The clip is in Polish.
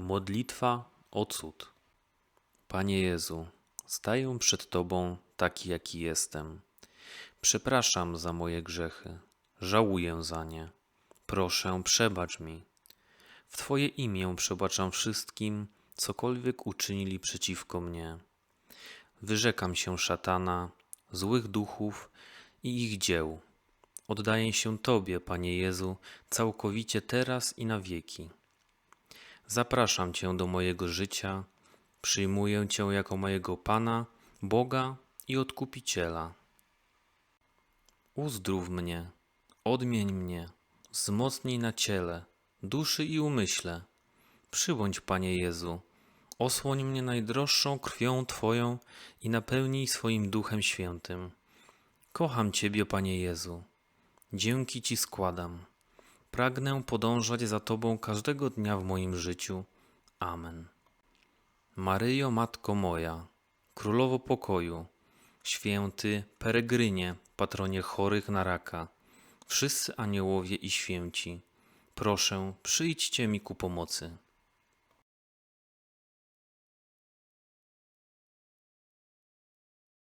Modlitwa o cud. Panie Jezu, staję przed Tobą taki, jaki jestem. Przepraszam za moje grzechy, żałuję za nie. Proszę, przebacz mi. W Twoje imię przebaczam wszystkim, cokolwiek uczynili przeciwko mnie. Wyrzekam się szatana, złych duchów i ich dzieł. Oddaję się Tobie, Panie Jezu, całkowicie teraz i na wieki. Zapraszam Cię do mojego życia, przyjmuję Cię jako mojego Pana, Boga i Odkupiciela. Uzdrów mnie, odmień mnie, wzmocnij na ciele, duszy i umyśle. Przybądź, Panie Jezu, osłoń mnie najdroższą krwią Twoją i napełnij swoim Duchem Świętym. Kocham Ciebie, Panie Jezu. Dzięki Ci składam. Pragnę podążać za Tobą każdego dnia w moim życiu. Amen. Maryjo, Matko moja, Królowo pokoju, święty peregrynie, patronie chorych na raka, wszyscy aniołowie i święci, proszę, przyjdźcie mi ku pomocy.